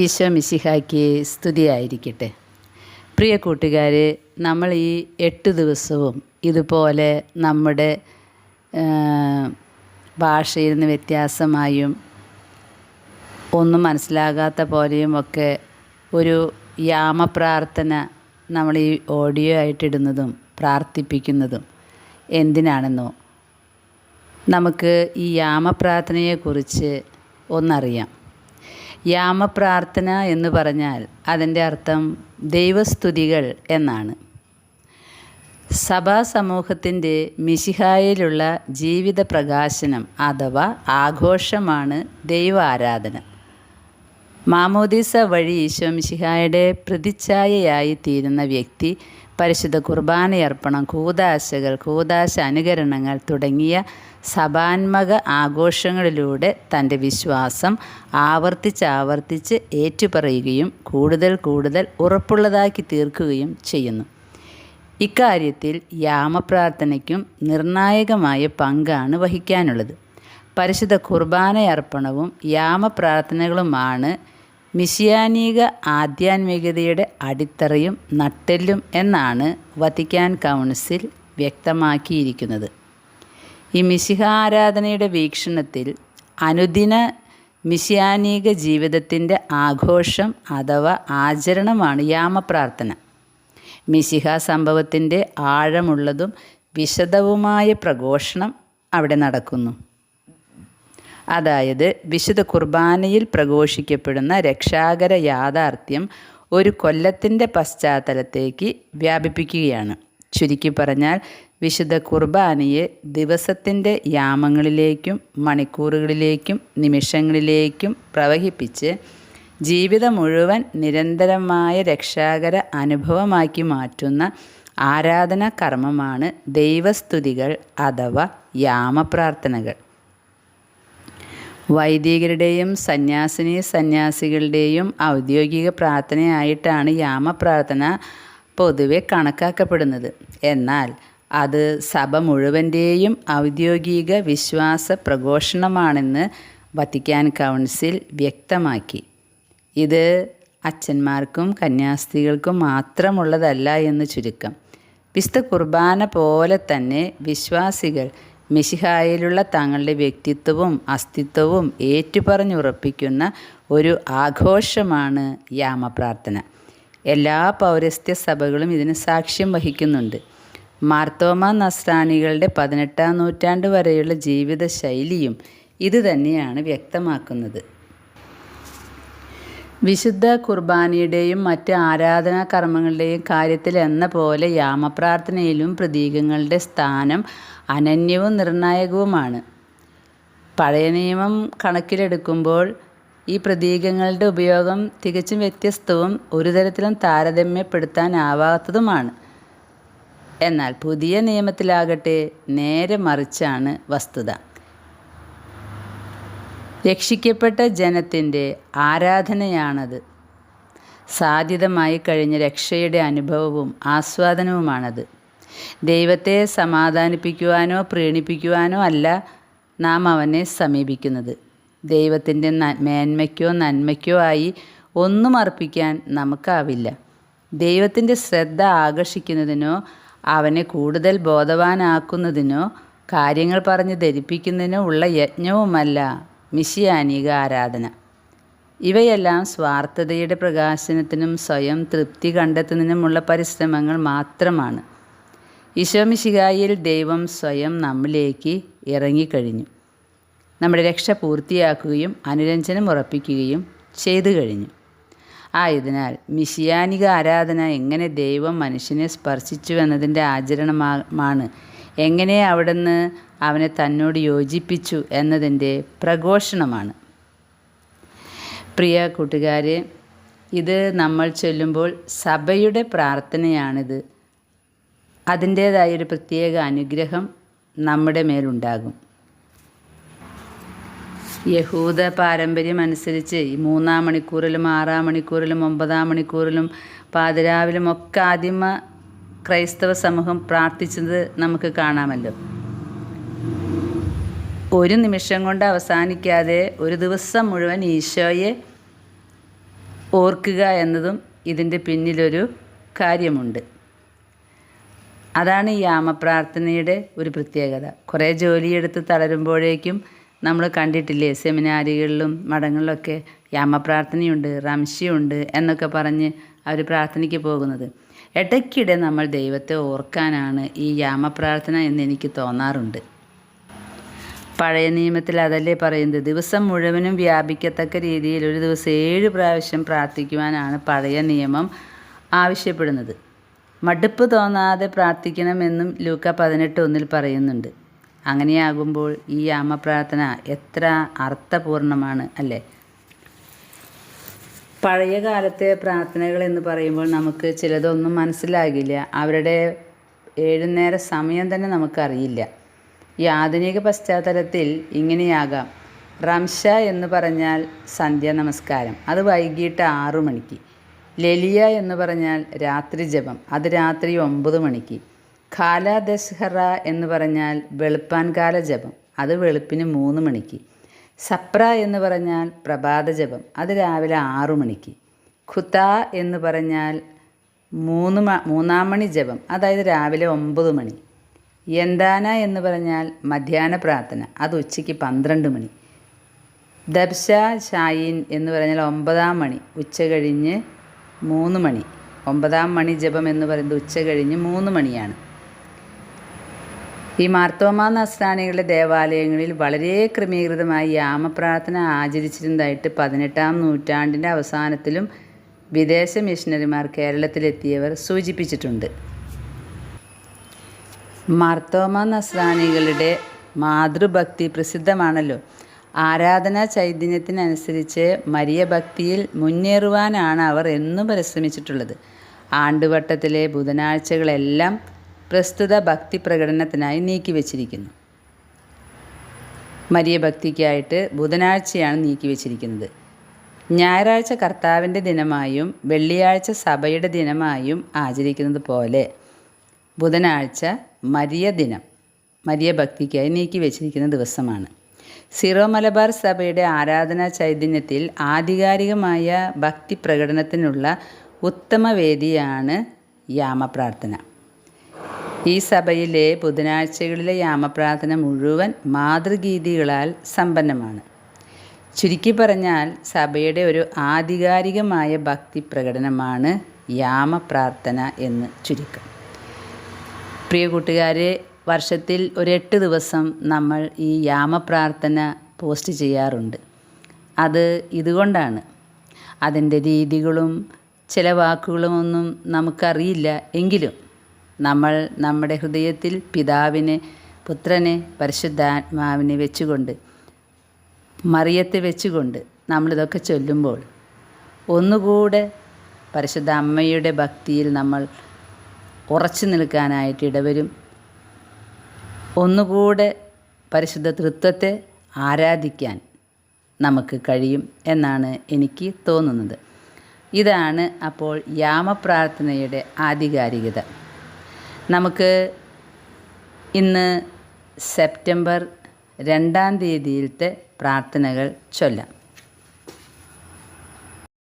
ഈശോ മിശിഹായ്ക്ക് സ്തുതിയായിരിക്കട്ടെ. പ്രിയ കൂട്ടുകാരെ നമ്മൾ ഈ എട്ട് ദിവസവും ഇതുപോലെ നമ്മുടെ ഭാഷയിൽ നിന്ന് വ്യത്യാസമായും ഒന്നും മനസ്സിലാകാത്ത പോലെയും ഒക്കെ ഒരു യാമപ്രാർത്ഥന നമ്മൾ ഈ ഓഡിയോ ആയിട്ടിടുന്നതും പ്രാർത്ഥിപ്പിക്കുന്നതും എന്തിനാണെന്നോ നമുക്ക് ഈ യാമപ്രാർത്ഥനയെക്കുറിച്ച് ഒന്നറിയാം. യാമപ്രാർത്ഥന എന്ന് പറഞ്ഞാൽ അതിന്റെ അർത്ഥം ദൈവസ്തുതികൾ എന്നാണ്. സഭാ സമൂഹത്തിന്റെ മിശിഹായിലുള്ള ജീവിത പ്രകാശനം അഥവാ ആഘോഷമാണ് ദൈവ ആരാധന മാമോദീസ വഴി ഈശോ മിശിഹായുടെ പ്രതിച്ഛായയായി തീരുന്ന വ്യക്തി പരിശുദ്ധ കുർബാനയർപ്പണം കൂതാശകൾ കൂതാശ അനുകരണങ്ങൾ തുടങ്ങിയ സഭാത്മക ആഘോഷങ്ങളിലൂടെ തന്റെ വിശ്വാസം ആവർത്തിച്ചാവർത്തിച്ച് ഏറ്റുപറയുകയും കൂടുതൽ കൂടുതൽ ഉറപ്പുള്ളതാക്കി തീർക്കുകയും ചെയ്യുന്നു. ഇക്കാര്യത്തിൽ യാമപ്രാർത്ഥനയ്ക്കും നിർണായകമായ പങ്കാണ് വഹിക്കാനുള്ളത്. പരിശുദ്ധ കുർബാനയർപ്പണവും യാമപ്രാർത്ഥനകളുമാണ് മിശിയാനീക ആധ്യാത്മികതയുടെ അടിത്തറയും നട്ടെല്ലും എന്നാണ് വത്തിക്കാൻ കൗൺസിൽ വ്യക്തമാക്കിയിരിക്കുന്നത്. ഈ മിശിഹ ആരാധനയുടെ വീക്ഷണത്തിൽ അനുദിന മിശിയാനീക ജീവിതത്തിന്റെ ആഘോഷം അഥവാ ആചരണമാണ് യാമപ്രാർത്ഥന. മിശിഹ സംഭവത്തിന്റെ ആഴമുള്ളതും വിശദവുമായ പ്രഘോഷണം അവിടെ നടക്കുന്നു. അതായത് വിശുദ്ധ കുർബാനയിൽ പ്രഘോഷിക്കപ്പെടുന്ന രക്ഷാകര യാഥാർത്ഥ്യം ഒരു കൊല്ലത്തിന്റെ പശ്ചാത്തലത്തേക്ക് വ്യാപിപ്പിക്കുകയാണ്. ചുരുക്കി പറഞ്ഞാൽ വിശുദ്ധ കുർബാനയെ ദിവസത്തിന്റെ യാമങ്ങളിലേക്കും മണിക്കൂറുകളിലേക്കും നിമിഷങ്ങളിലേക്കും പ്രവഹിപ്പിച്ച് ജീവിതം മുഴുവൻ നിരന്തരമായ രക്ഷാകര അനുഭവമാക്കി മാറ്റുന്ന ആരാധനാ കർമ്മമാണ് ദൈവസ്തുതികൾ അഥവാ യാമപ്രാർത്ഥനകൾ. വൈദികരുടെയും സന്യാസിനി സന്യാസികളുടെയും ഔദ്യോഗിക പ്രാർത്ഥനയായിട്ടാണ് യാമപ്രാർത്ഥന പൊതുവെ കണക്കാക്കപ്പെടുന്നത്. എന്നാൽ അത് സഭ മുഴുവന്റെയും ഔദ്യോഗിക വിശ്വാസ പ്രഘോഷണമാണെന്ന് വത്തിക്കാൻ കൗൺസിൽ വ്യക്തമാക്കി. ഇത് അച്ഛന്മാർക്കും കന്യാസ്ത്രീകൾക്കും മാത്രമുള്ളതല്ല എന്ന് ചുരുക്കം. വിശുദ്ധ കുർബാന പോലെ തന്നെ വിശ്വാസികൾ മിശിഹായിലുള്ള തങ്ങളുടെ വ്യക്തിത്വവും അസ്തിത്വവും ഏറ്റുപറഞ്ഞുറപ്പിക്കുന്ന ഒരു ആഘോഷമാണ് യാമപ്രാർത്ഥന. എല്ലാ പൗരസ്ത്യ സഭകളും ഇതിന് സാക്ഷ്യം വഹിക്കുന്നുണ്ട്. മാർത്തോമ നസ്രാണികളുടെ പതിനെട്ടാം നൂറ്റാണ്ട് വരെയുള്ള ജീവിത ശൈലിയും ഇത് തന്നെയാണ് വ്യക്തമാക്കുന്നത്. വിശുദ്ധ കുർബാനയുടെയും മറ്റ് ആരാധനാ കർമ്മങ്ങളുടെയും കാര്യത്തിൽ എന്ന പോലെ യാമപ്രാർത്ഥനയിലും പ്രതീകങ്ങളുടെ സ്ഥാനം അനന്യവും നിർണായകവുമാണ്. പഴയ നിയമം കണക്കിലെടുക്കുമ്പോൾ ഈ പ്രതീകങ്ങളുടെ ഉപയോഗം തികച്ചും വ്യത്യസ്തവും ഒരു തരത്തിലും താരതമ്യപ്പെടുത്താനാവാത്തതുമാണ്. എന്നാൽ പുതിയ നിയമത്തിലാകട്ടെ നേരെ മറിച്ചാണ് വസ്തുത. രക്ഷിക്കപ്പെട്ട ജനത്തിന്റെ ആരാധനയാണത്. സാധ്യതമായി കഴിഞ്ഞ രക്ഷയുടെ അനുഭവവും ആസ്വാദനവുമാണത്. ദൈവത്തെ സമാധാനിപ്പിക്കുവാനോ പ്രീണിപ്പിക്കുവാനോ അല്ല നാം അവനെ സമീപിക്കുന്നത്. ദൈവത്തിന്റെ മേന്മയ്ക്കോ നന്മയ്ക്കോ ആയി ഒന്നും അർപ്പിക്കാൻ നമുക്കാവില്ല. ദൈവത്തിന്റെ ശ്രദ്ധ ആകർഷിക്കുന്നതിനോ അവനെ കൂടുതൽ ബോധവാനാക്കുന്നതിനോ കാര്യങ്ങൾ പറഞ്ഞ് ധരിപ്പിക്കുന്നതിനോ ഉള്ള യജ്ഞവുമല്ല മിശിയാനിക ആരാധന. ഇവയെല്ലാം സ്വാർത്ഥതയുടെ പ്രകാശനത്തിനും സ്വയം തൃപ്തി കണ്ടെത്തുന്നതിനുമുള്ള പരിശ്രമങ്ങൾ മാത്രമാണ്. ഈശോമിശികായിൽ ദൈവം സ്വയം നമ്മിലേക്ക് ഇറങ്ങിക്കഴിഞ്ഞു. നമ്മുടെ രക്ഷ പൂർത്തിയാക്കുകയും അനുരഞ്ജനം ഉറപ്പിക്കുകയും ചെയ്തു കഴിഞ്ഞു. ആയതിനാൽ മിശിയാനിക ആരാധന എങ്ങനെ ദൈവം മനുഷ്യനെ സ്പർശിച്ചു എന്നതിന്റെ ആചരണമാണ് എങ്ങനെ അവിടുന്ന് അവനെ തന്നോട് യോജിപ്പിച്ചു എന്നതിന്റെ പ്രഘോഷണമാണ്. പ്രിയ കൂട്ടുകാരെ ഇത് നമ്മൾ ചൊല്ലുമ്പോൾ സഭയുടെ പ്രാർത്ഥനയാണിത്. അതിന്റേതായൊരു പ്രത്യേക അനുഗ്രഹം നമ്മുടെ മേലുണ്ടാകും. യഹൂദ പാരമ്പര്യം അനുസരിച്ച് മൂന്നാം മണിക്കൂറിലും ആറാം മണിക്കൂറിലും ഒമ്പതാം മണിക്കൂറിലും പാതിരാവിലും ഒക്കെ ആദിമ ക്രൈസ്തവ സമൂഹം പ്രാർത്ഥിച്ചത് നമുക്ക് കാണാമല്ലോ. ഒരു നിമിഷം കൊണ്ട് അവസാനിക്കാതെ ഒരു ദിവസം മുഴുവൻ ഈശോയെ ഓർക്കുക എന്നതും ഇതിന്റെ പിന്നിലൊരു കാര്യമുണ്ട്. അതാണ് ഈ യാമപ്രാർത്ഥനയുടെ ഒരു പ്രത്യേകത. കുറേ ജോലിയെടുത്ത് തളരുമ്പോഴേക്കും നമ്മൾ കണ്ടിട്ടില്ലേ സെമിനാരികളിലും മഠങ്ങളിലൊക്കെ യാമപ്രാർത്ഥനയുണ്ട് റംശിയുണ്ട് എന്നൊക്കെ പറഞ്ഞ് അവർ പ്രാർത്ഥനയ്ക്ക് പോകുന്നത്. ഇടയ്ക്കിടെ നമ്മൾ ദൈവത്തെ ഓർക്കാനാണ് ഈ യാമപ്രാർത്ഥന എന്ന് എനിക്ക് തോന്നാറുണ്ട്. പഴയ നിയമത്തിൽ അതല്ലേ പറയുന്നത്? ദിവസം മുഴുവനും വ്യാപിക്കത്തക്ക രീതിയിൽ ഒരു ദിവസം ഏഴ് പ്രാവശ്യം പ്രാർത്ഥിക്കുവാനാണ് പഴയ നിയമം ആവശ്യപ്പെടുന്നത്. മടുപ്പ് തോന്നാതെ പ്രാർത്ഥിക്കണമെന്നും ലൂക്ക പതിനെട്ട് ഒന്നിൽ പറയുന്നുണ്ട്. അങ്ങനെയാകുമ്പോൾ ഈ യാമപ്രാർത്ഥന എത്ര അർത്ഥപൂർണമാണ് അല്ലേ? പഴയ കാലത്തെ പ്രാർത്ഥനകൾ എന്ന് പറയുമ്പോൾ നമുക്ക് ചിലതൊന്നും മനസ്സിലാകില്ല. അവരുടെ ഏഴുനേര സമയം തന്നെ നമുക്കറിയില്ല. ഈ ആധുനിക പശ്ചാത്തലത്തിൽ ഇങ്ങനെയാകാം. റംഷ എന്ന് പറഞ്ഞാൽ സന്ധ്യ നമസ്കാരം. അത് വൈകിട്ട് ആറു മണിക്ക്. ലലിയ എന്ന് പറഞ്ഞാൽ രാത്രി ജപം. അത് രാത്രി ഒമ്പത് മണിക്ക്. ഖാല ദസ്ഹറ എന്ന് പറഞ്ഞാൽ വെളുപ്പാൻകാല ജപം. അത് വെളുപ്പിന് മൂന്ന് മണിക്ക്. സപ്ര എന്ന് പറഞ്ഞാൽ പ്രഭാത ജപം അത് രാവിലെ ആറു മണിക്ക്. ഖുത എന്ന് പറഞ്ഞാൽ മൂന്ന് മൂന്നാം മണി ജപം. അതായത് രാവിലെ ഒമ്പത് മണി. യന്താന എന്ന് പറഞ്ഞാൽ മധ്യാഹ്ന പ്രാർത്ഥന. അത് ഉച്ചയ്ക്ക് പന്ത്രണ്ട് മണി. ദബ്ഷ ഷായിൻ എന്ന് പറഞ്ഞാൽ ഒമ്പതാം മണി. ഉച്ച കഴിഞ്ഞ് മൂന്ന് മണി. ഒമ്പതാം മണി ജപം എന്ന് പറയുന്നത് ഉച്ച കഴിഞ്ഞ് മൂന്ന് മണിയാണ്. ഈ മാർത്തോമ നസ്രാണികളുടെ ദേവാലയങ്ങളിൽ വളരെ ക്രമീകൃതമായി യാമപ്രാർത്ഥന ആചരിച്ചിരുന്നതായിട്ട് പതിനെട്ടാം നൂറ്റാണ്ടിന്റെ അവസാനത്തിലും വിദേശ മിഷണറിമാർ കേരളത്തിലെത്തിയവർ സൂചിപ്പിച്ചിട്ടുണ്ട്. മാർത്തോമ നസ്രാണികളുടെ മാതൃഭക്തി പ്രസിദ്ധമാണല്ലോ. ആരാധനാ ചൈതന്യത്തിനനുസരിച്ച് മരിയ ഭക്തിയിൽ മുന്നേറുവാനാണ് അവർ എന്നും പരിശ്രമിച്ചിട്ടുള്ളത്. ആണ്ടുവട്ടത്തിലെ ബുധനാഴ്ചകളെല്ലാം പ്രസ്തുത ഭക്തി പ്രകടനത്തിനായി നീക്കിവെച്ചിരിക്കുന്നു മരിയ ഭക്തിക്കായിട്ട് ബുധനാഴ്ചയാണ് നീക്കിവെച്ചിരിക്കുന്നത് ഞായറാഴ്ച കർത്താവിന്റെ ദിനമായും വെള്ളിയാഴ്ച സഭയുടെ ദിനമായും ആചരിക്കുന്നത് പോലെ ബുധനാഴ്ച മരിയ ദിനം മരിയ ഭക്തിക്കായി നീക്കി വെച്ചിരിക്കുന്ന ദിവസമാണ്. സിറോ മലബാർ സഭയുടെ ആരാധനാ ചൈതന്യത്തിൽ ആധികാരികമായ ഭക്തി പ്രകടനത്തിനുള്ള ഉത്തമ വേദിയാണ് യാമപ്രാർത്ഥന. ഈ സഭയിലെ ബുധനാഴ്ചകളിലെ യാമപ്രാർത്ഥന മുഴുവൻ മാതൃഗീതികളാൽ സമ്പന്നമാണ്. ചുരുക്കി പറഞ്ഞാൽ സഭയുടെ ഒരു ആധികാരികമായ ഭക്തി പ്രകടനമാണ് യാമപ്രാർത്ഥന എന്ന് ചുരുക്കം. പ്രിയ കൂട്ടുകാരെ വർഷത്തിൽ ഒരു എട്ട് ദിവസം നമ്മൾ ഈ യാമപ്രാർത്ഥന പോസ്റ്റ് ചെയ്യാറുണ്ട്. അത് ഇതുകൊണ്ടാണ്. അതിന്റെ രീതികളും ചില വാക്കുകളും ഒന്നും നമുക്കറിയില്ല എങ്കിലും നമ്മൾ നമ്മുടെ ഹൃദയത്തിൽ പിതാവിനെ പുത്രനെ പരിശുദ്ധാത്മാവിനെ വെച്ചുകൊണ്ട് മറിയത്തെ വെച്ചുകൊണ്ട് നമ്മളിതൊക്കെ ചൊല്ലുമ്പോൾ ഒന്നുകൂടെ പരിശുദ്ധ അമ്മയുടെ ഭക്തിയിൽ നമ്മൾ ഉറച്ചു നിൽക്കാനായിട്ട് ഇടവരും. ഒന്നുകൂടെ പരിശുദ്ധ തൃത്വത്തെ ആരാധിക്കാൻ നമുക്ക് കഴിയും എന്നാണ് എനിക്ക് തോന്നുന്നത്. ഇതാണ് അപ്പോൾ യാമപ്രാർത്ഥനയുടെ ആധികാരികത. നമുക്ക് ഇന്ന് സെപ്റ്റംബർ രണ്ടാം തീയതിയിലത്തെ പ്രാർത്ഥനകൾ ചൊല്ലാം.